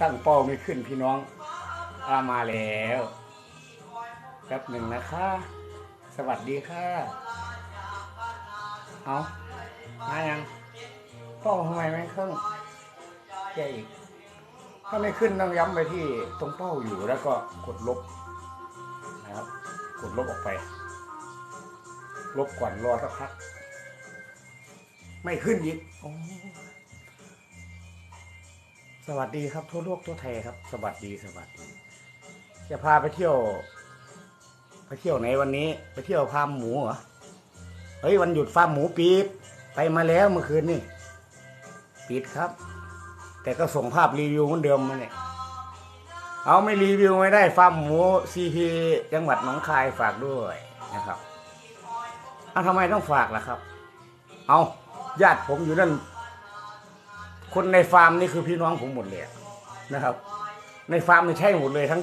ตั้งเป้าไม่ขึ้นพี่น้องอามาแล้วแป๊บหนึ่งนะคะ สวัสดีค่ะ เอามายังเป้าทำไมไม่ขึ้นแกอีกถ้าไม่ขึ้นต้องย้ำไปที่ตรงเป้าอยู่แล้วก็กดลบนะครับ กดลบออกไป ลบก่อนรอสักพักไม่ขึ้นอีกอ สวัสดีครับทั่วโลกทั่วไทยครับ สวัสดีสวัสดี จะพาไปเที่ยว ไปเที่ยวไหนวันนี้ ไปเที่ยวฟาร์มหมูเหรอเฮ้ยวันหยุดฟาร์มหมูปิดไปมาแล้วเมื่อคืนนี่ปิดครับ แต่ก็ส่งภาพรีวิวเหมือนเดิมมาเนี่ยเอาไม่รีวิวไม่ได้ฟาร์มหมูซีพีจังหวัดหนองคายฝากด้วยนะครับเอาทำไมต้องฝากล่ะครับ เอาญาติผมอยู่นั่น คนในฟาร์มนี่คือพี่น้องผมหมดเลยนะครับ ในฟาร์มนี่ใช่หมดเลยทั้ง